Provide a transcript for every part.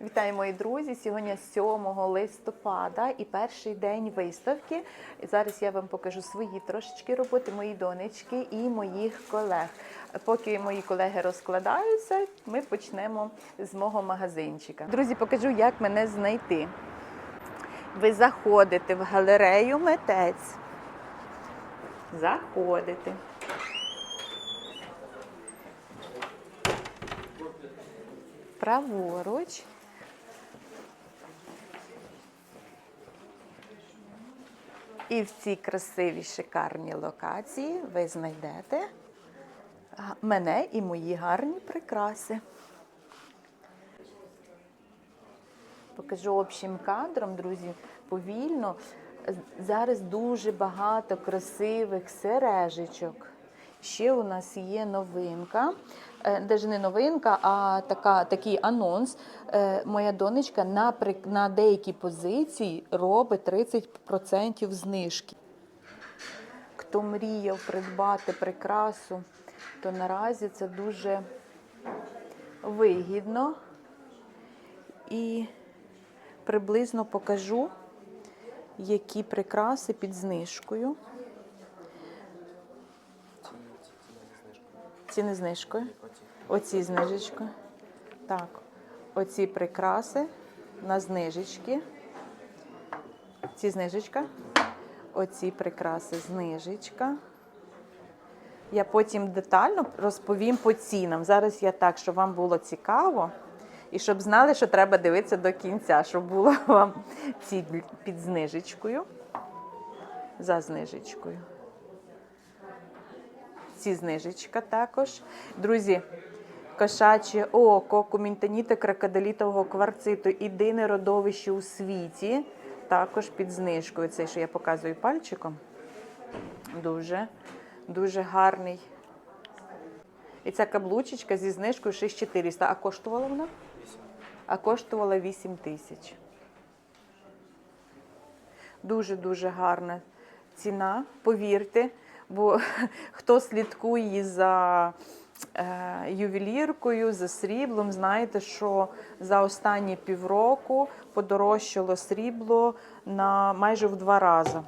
Вітаю, мої друзі! Сьогодні 7 листопада і перший день виставки. Зараз я вам покажу свої трошечки роботи, мої донечки і моїх колег. Поки мої колеги розкладаються, ми почнемо з мого магазинчика. Друзі, покажу, як мене знайти. Ви заходите в галерею митець. Заходите. Праворуч. І в цій красивій шикарній локації ви знайдете мене і мої гарні прикраси. Покажу общим кадром, друзі, повільно. Зараз дуже багато красивих сережечок. Ще у нас є новинка, навіть не новинка, а така, такий анонс. Е, Моя донечка на, на деякі позиції робить 30% знижки. Хто мріяв придбати прикрасу, то наразі це дуже вигідно. І приблизно покажу, які прикраси під знижкою. Ці не знижкою. Оці знижечкою. Так, оці прикраси на знижечки. Ці знижечка. Оці прикраси знижечка. Я потім детально розповім по цінам. Зараз я так, щоб вам було цікаво. І щоб знали, що треба дивитися до кінця, щоб було вам ці під знижечкою. За знижечкою. Ці знижечка також. Друзі, кошаче око, кумінтаніта крокодилітового кварциту, єдине родовище у світі. Також під знижкою. Цей, що я показую пальчиком. Дуже, дуже гарний. І ця каблучечка зі знижкою 6400. А коштувала вона? А коштувала 8 тисяч. Дуже-дуже гарна ціна, повірте, бо хто слідкує за е, ювеліркою, за сріблом, знаєте, що за останні півроку подорожчало срібло на майже в два рази.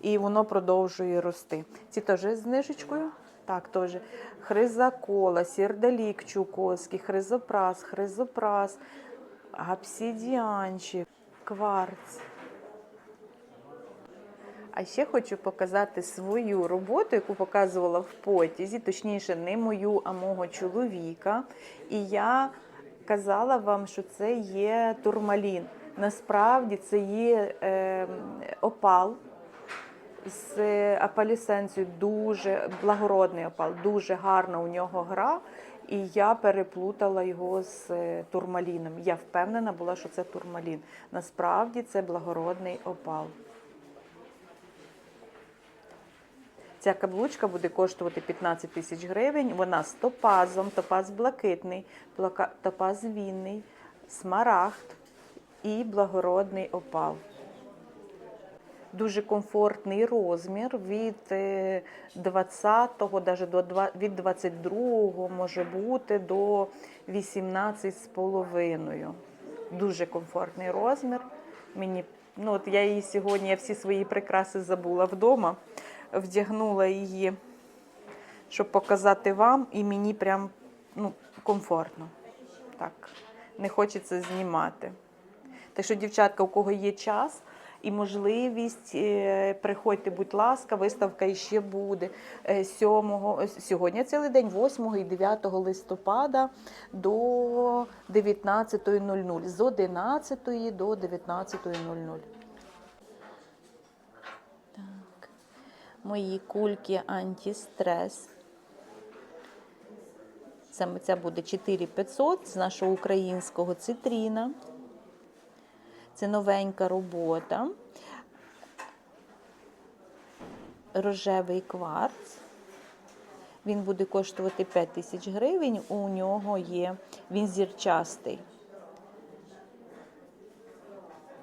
І воно продовжує рости. Ці теж з знижечкою? Так, теж. Хризакола, сірдалік чукотський, хризопрас, хризопрас, гапсідіанчик, кварц. А ще хочу показати свою роботу, яку показувала в потязі, точніше, не мою, а мого чоловіка. І я казала вам, що це є турмалін. Насправді це є е, опал з апалісенцією, дуже благородний опал, дуже гарна у нього гра. І я переплутала його з е, турмаліном. Я впевнена була, що це турмалін. Насправді це благородний опал. Ця каблучка буде коштувати 15 тисяч гривень. Вона з топазом, топаз блакитний, топаз вінний, смарагд і благородний опал. Дуже комфортний розмір від е, 20-го, навіть до від 22-го може бути до 18,5. Дуже комфортний розмір. Мені, ну от я її сьогодні, я всі свої прикраси забула вдома, вдягнула її, щоб показати вам, і мені прям ну, комфортно. Так, не хочеться знімати. Так що, дівчатка, у кого є час і можливість, е, приходьте, будь ласка, виставка іще буде е, 7, е, сьогодні цілий день, 8 і 9 листопада до 19.00, з 11 до 19.00. Мої кульки антистрес. Саме ця буде 4500 з нашого українського цитріна. Це новенька робота. Рожевий кварц. Він буде коштувати 5 тисяч гривень. У нього є, він зірчастий.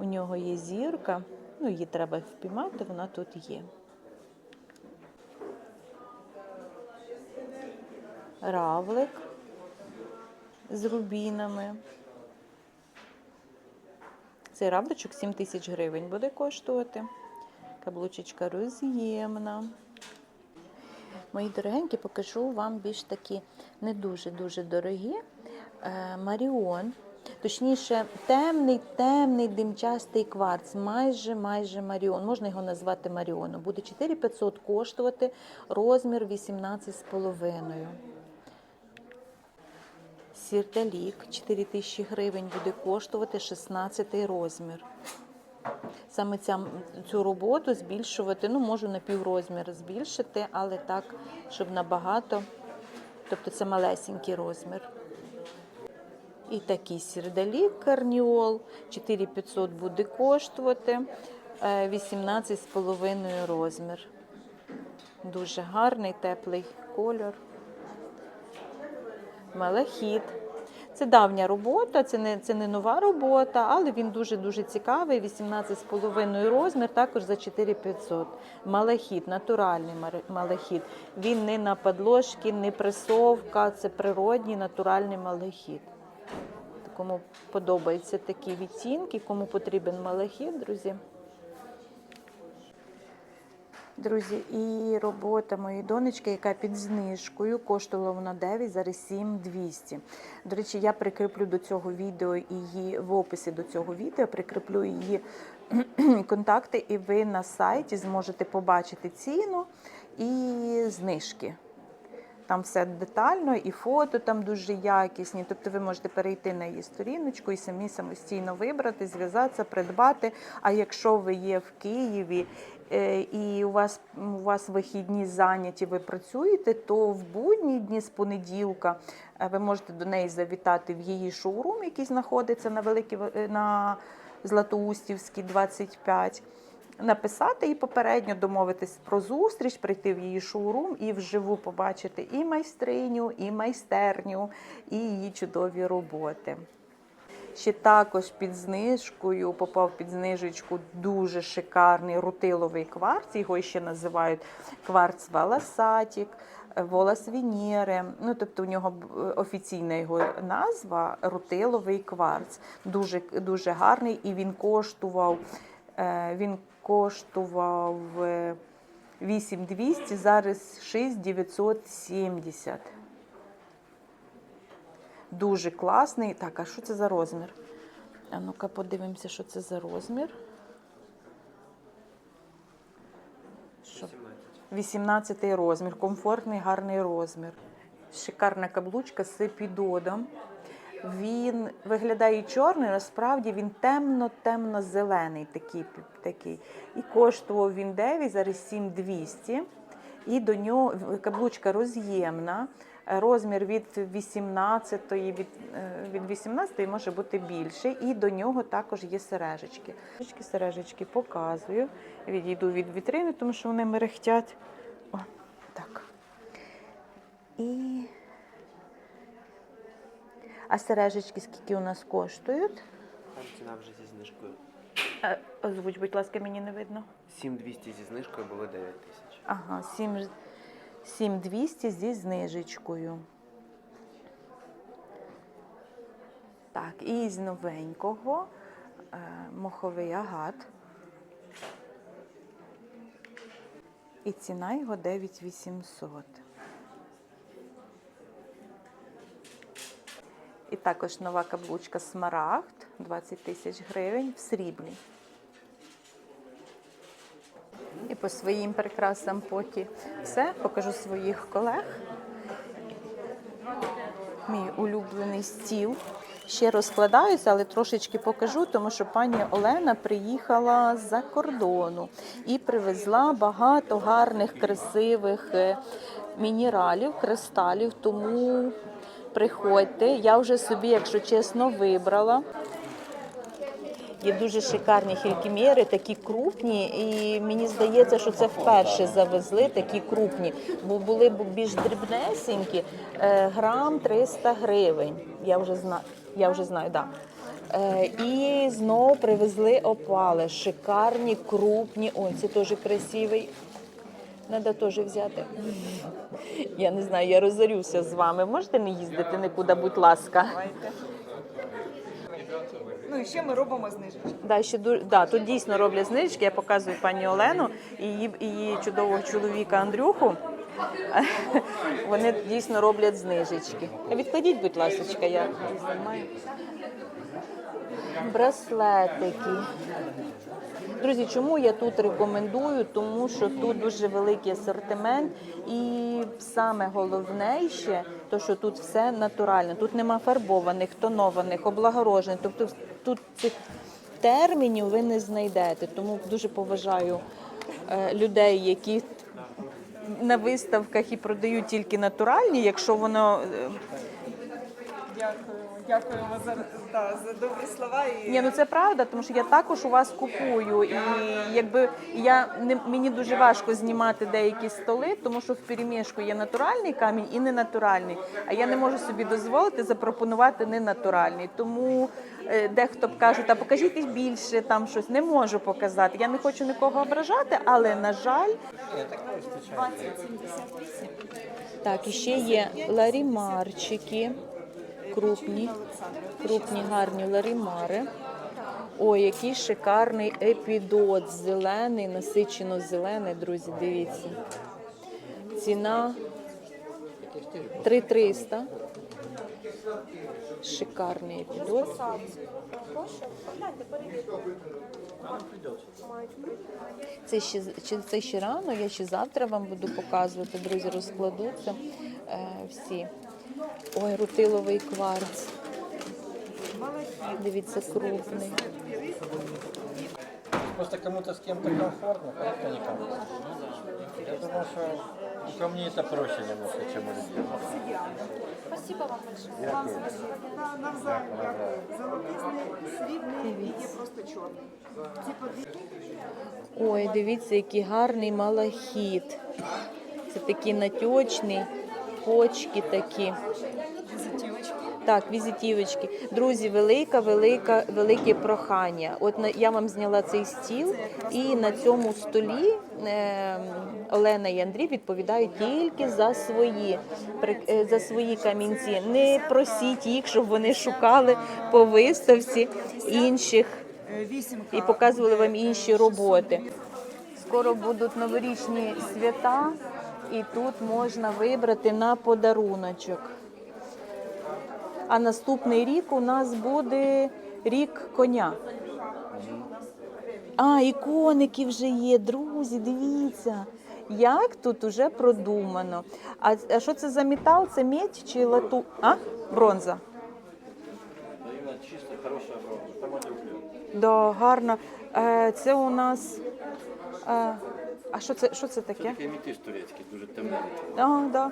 У нього є зірка, ну її треба впіймати, вона тут є. Равлик з рубінами. Цей равличок 7 тисяч гривень буде коштувати. Каблучечка роз'ємна. Мої дорогенькі, покажу вам більш такі не дуже-дуже дорогі. Е, Маріон. Точніше, темний, темний димчастий кварц, майже майже Маріон. Можна його назвати Маріоном. Буде 4500 коштувати, розмір 18,5. Сірдалік 4000 гривень буде коштувати 16 розмір. Саме ця, цю роботу збільшувати, ну, можу на піврозмір збільшити, але так, щоб набагато. Тобто це малесенький розмір. І такий сірдалік карніол 4500 буде коштувати, е, 18,5 розмір. Дуже гарний, теплий кольор. Малахіт. Це давня робота, це не, це не нова робота, але він дуже-дуже цікавий. 18,5 розмір, також за 4500. Малахіт, натуральний малахіт. Він не на подложці, не пресовка, це природній натуральний малахіт. Кому подобаються такі відтінки, кому потрібен малахіт, друзі. Друзі, і робота моєї донечки, яка під знижкою, коштувала вона 9, зараз 7200. До речі, я прикріплю до цього відео її в описі до цього відео, прикріплю її контакти, і ви на сайті зможете побачити ціну і знижки. Там все детально, і фото там дуже якісні. Тобто ви можете перейти на її сторіночку і самі самостійно вибрати, зв'язатися, придбати. А якщо ви є в Києві і у вас, у вас вихідні зайняті, ви працюєте, то в будні дні з понеділка е, ви можете до неї завітати в її шоурум, який знаходиться на великій е, на Златоустівській 25 написати і попередньо домовитись про зустріч, прийти в її шоурум і вживу побачити і майстриню, і майстерню, і її чудові роботи. Ще також під знижкою попав під знижечку дуже шикарний рутиловий кварц. Його ще називають кварц Валасатік, Волос Венери. Ну, тобто у нього б- офіційна його назва рутиловий кварц. Дуже, дуже гарний і він коштував. е, Він коштував е, 8200, зараз 6970. Дуже класний. Так, а що це за розмір? А ну-ка подивимося, що це за розмір. Що? 18 розмір, комфортний, гарний розмір. Шикарна каблучка з епідодом. Він виглядає чорний, насправді він темно-темно-зелений такий, такий. І коштував він 9, зараз 7200. І до нього каблучка роз'ємна. Розмір від 18, від, е, від 18 може бути більше. І до нього також є сережечки. Сережечки, сережечки показую. Відійду від вітрини, тому що вони мерехтять. О, так. І... А сережечки скільки у нас коштують? Там ціна вже зі знижкою. Озвуч, будь ласка, мені не видно. 7200 зі знижкою було 9 тисяч. Ага, 7, 7200 зі знижечкою. Так, і з новенького е, моховий агат. І ціна його 9800. І також нова каблучка Смарагд 20 тисяч гривень в сріблі. І по своїм прикрасам поки все. Покажу своїх колег. Мій улюблений стіл. Ще розкладаюся, але трошечки покажу, тому що пані Олена приїхала з-за кордону і привезла багато гарних, красивих е, мінералів, кристалів. Тому приходьте. Я вже собі, якщо чесно, вибрала. Є дуже шикарні хелькімєри, такі крупні, і мені здається, що це вперше завезли такі крупні, бо були більш дрібнесенькі, е, грам 300 гривень. Я вже знаю, я вже знаю, да. Е, І знову привезли опали, шикарні, крупні. Ой, це теж красивий. Треба теж взяти. Я не знаю, я розорюся з вами. Можете не їздити нікуди, будь ласка. Ну і ще ми робимо знижечки. Да, ще ду... да, тут дійсно роблять знижки. Я показую пані Олену і її, її чудового чоловіка Андрюху. Вони дійсно роблять знижечки. Відкладіть, будь ласка, я знімаю. Браслетики. Друзі, чому я тут рекомендую? Тому що тут дуже великий асортимент, і саме головне ще, то що тут все натуральне. Тут нема фарбованих, тонованих, облагорожених. Тобто тут цих термінів ви не знайдете. Тому дуже поважаю е, людей, які на виставках і продають тільки натуральні, якщо воно е, Дякуємо, за, да, за добрі слова. І... Ні, ну це правда, тому що я також у вас купую, і якби я не мені дуже важко знімати деякі столи, тому що в перемішку є натуральний камінь і ненатуральний. А я не можу собі дозволити запропонувати ненатуральний. Тому е, дехто б каже, та покажіть більше там щось. Не можу показати. Я не хочу нікого ображати, але на жаль. Так, і ще є ларімарчики. Крупні, крупні гарні ларімари. Ой, який шикарний епідот. Зелений, насичено зелений, друзі, дивіться. Ціна 3300. Шикарний епідот. Це ще, це ще рано, я ще завтра вам буду показувати, друзі, розкладуться е, всі. Ой, рутиловий кварц. Дивіться, крупний. Просто кому-то с кем-то комфортно, кому-то не комфортно. Я думаю, что у камней это проще немножко, чем у людей. На- Навзаєм, дякую. Золотисний, срібний і є просто чорний. Ці Ой, дивіться, який гарний малахіт. Це такий натьочний, почки такі. візитівочки. Так, візитівочки. Друзі, велика, велика, велике прохання. От на- я вам зняла цей стіл, і на цьому столі е, Олена і Андрій відповідають тільки за свої, е, за свої камінці. Не просіть їх, щоб вони шукали по виставці інших Е, і показували вам інші роботи. Скоро будуть новорічні свята, і тут можна вибрати на подаруночок. А наступний рік у нас буде рік коня. А, і коники вже є, друзі, дивіться. Як тут уже продумано. А, а що це за метал? Це медь чи лату? А? Бронза. Чисто хорошая бронза. Да, гарно. Е, це у нас. А що це, що це таке? Такий мітиш турецький, дуже темний. А, да.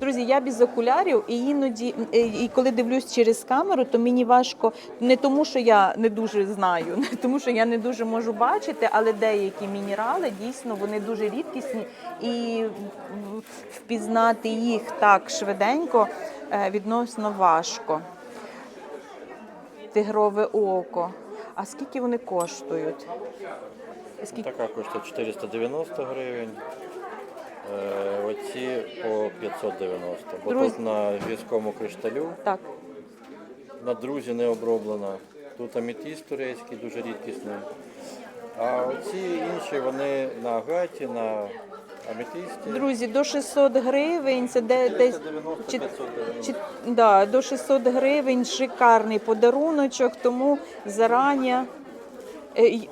Друзі, я без окулярів, і іноді, е, і коли дивлюсь через камеру, то мені важко не тому, що я не дуже знаю, не тому, що я не дуже можу бачити, але деякі мінерали дійсно вони дуже рідкісні, і впізнати їх так швиденько е, відносно важко. Тигрове око. А скільки вони коштують? Скільки? Така коштує 490 гривень. Е, Оці по 590. Бо Друзі. тут на гірському кришталю, Так. на друзі не оброблена. Тут амітіст турецький, дуже рідкісний. А оці інші вони на агаті, на амітисті. Друзі, до 600 гривень, це де, десь 490, чи- 590. чи, да, до 600 гривень шикарний подаруночок, тому зарані. Е, й-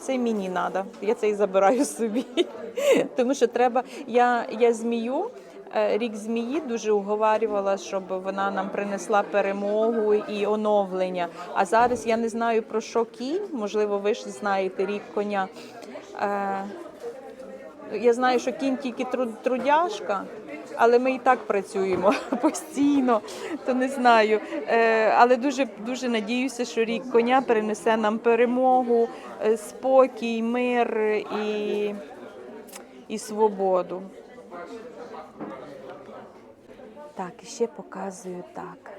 Це мені треба, я цей забираю собі. Тому що треба. Я, я змію, е, рік змії дуже уговарювала, щоб вона нам принесла перемогу і оновлення. А зараз я не знаю про що кінь, можливо, ви ж знаєте рік коня. Е, я знаю, що кінь тільки труд- трудяжка, але ми і так працюємо постійно, то не знаю. Е, але дуже дуже надіюся, що рік коня перенесе нам перемогу, е, спокій, мир і, і свободу. Так, і ще показую так.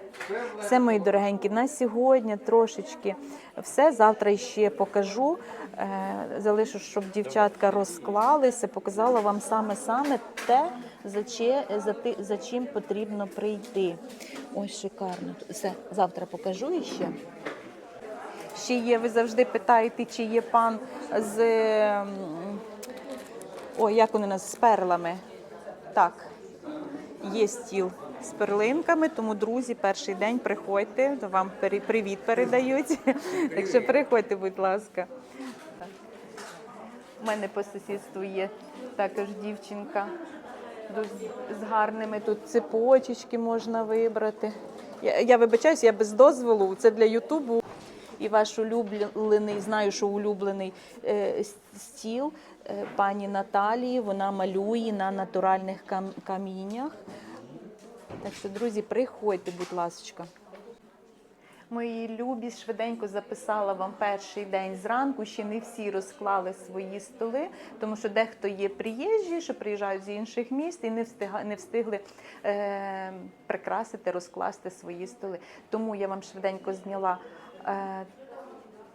Все, мої дорогенькі, на сьогодні трошечки все. Завтра ще покажу. Е, Залишу, щоб дівчатка розклалися, показала вам саме-саме те, за, чи, за, за чим потрібно прийти. Ось шикарно. Все, завтра покажу іще. Ще є, ви завжди питаєте, чи є пан з. Ой, як вони нас з перлами. Так, є стіл з перлинками, тому, друзі, перший день приходьте, вам привіт передають. Так що приходьте, будь ласка. У мене по сусідству є також дівчинка з гарними тут цепочечки можна вибрати. Я, я вибачаюсь, я без дозволу, це для Ютубу. І ваш улюблений, знаю, що улюблений е, стіл е, пані Наталії, вона малює на натуральних кам- каміннях. Так що, друзі, приходьте, будь ласка. Мої любі швиденько записала вам перший день зранку. Ще не всі розклали свої столи, тому що дехто є приїжджі, що приїжджають з інших міст і не встига, не встигли е, прикрасити, розкласти свої столи. Тому я вам швиденько зняла. Е,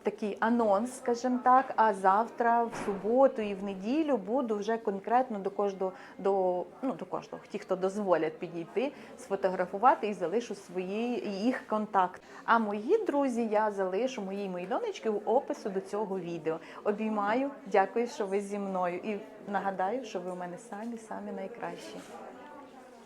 Такий анонс, скажімо так. А завтра, в суботу і в неділю буду вже конкретно до кожного до ну до кожного, ті, хто дозволять підійти, сфотографувати і залишу свої їх контакт. А мої друзі я залишу мої мої донечки у опису до цього відео. Обіймаю, дякую, що ви зі мною. І нагадаю, що ви у мене самі самі найкращі.